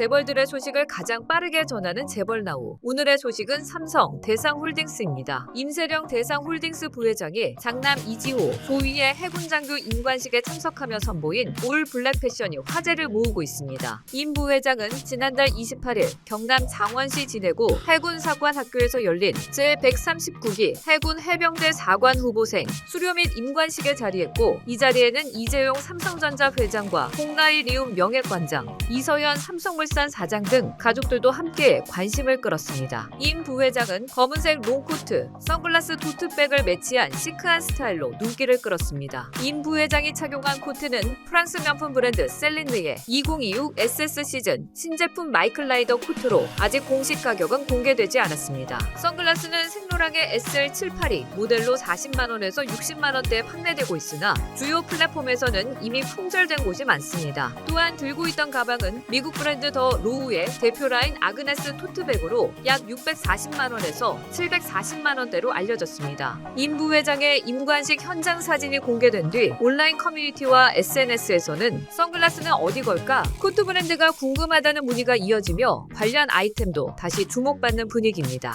재벌들의 소식을 가장 빠르게 전하는 재벌나우. 오늘의 소식은 삼성 대상홀딩스입니다. 임세령 대상홀딩스 부회장이 장남 이지호 조위의 해군 장교 임관식에 참석하며 선보인 올 블랙 패션이 화제를 모으고 있습니다. 임 부회장은 지난달 28일 경남 장원시 지내구 해군사관학교에서 열린 제139기 해군 해병대 사관 후보생 수료 및 임관식에 자리했고 이 자리에는 이재용 삼성전자 회장과 홍나일 리움 명예관장, 이서연 삼성물 산 사장 등 가족들도 함께 관심을 끌었습니다. 임 부회장은 검은색 롱코트, 선글라스 토트백을 매치한 시크한 스타일로 눈길을 끌었습니다. 임 부회장이 착용한 코트는 프랑스 명품 브랜드 셀린느의 2026 SS 시즌 신제품 마이클 라이더 코트로 아직 공식 가격은 공개되지 않았습니다. 선글라스는 생로랑의 SL782 모델로 40만 원에서 60만 원대에 판매되고 있으나 주요 플랫폼에서는 이미 품절된 곳이 많습니다. 또한 들고 있던 가방은 미국 브랜드 더 로우의 대표 라인 아그네스 토트백으로 약 640만 원에서 740만 원대로 알려졌습니다. 임 부회장의 임관식 현장 사진이 공개된 뒤 온라인 커뮤니티와 SNS에서는 선글라스는 어디 걸까? 코트 브랜드가 궁금하다는 문의가 이어지며 관련 아이템도 다시 주목받는 분위기입니다.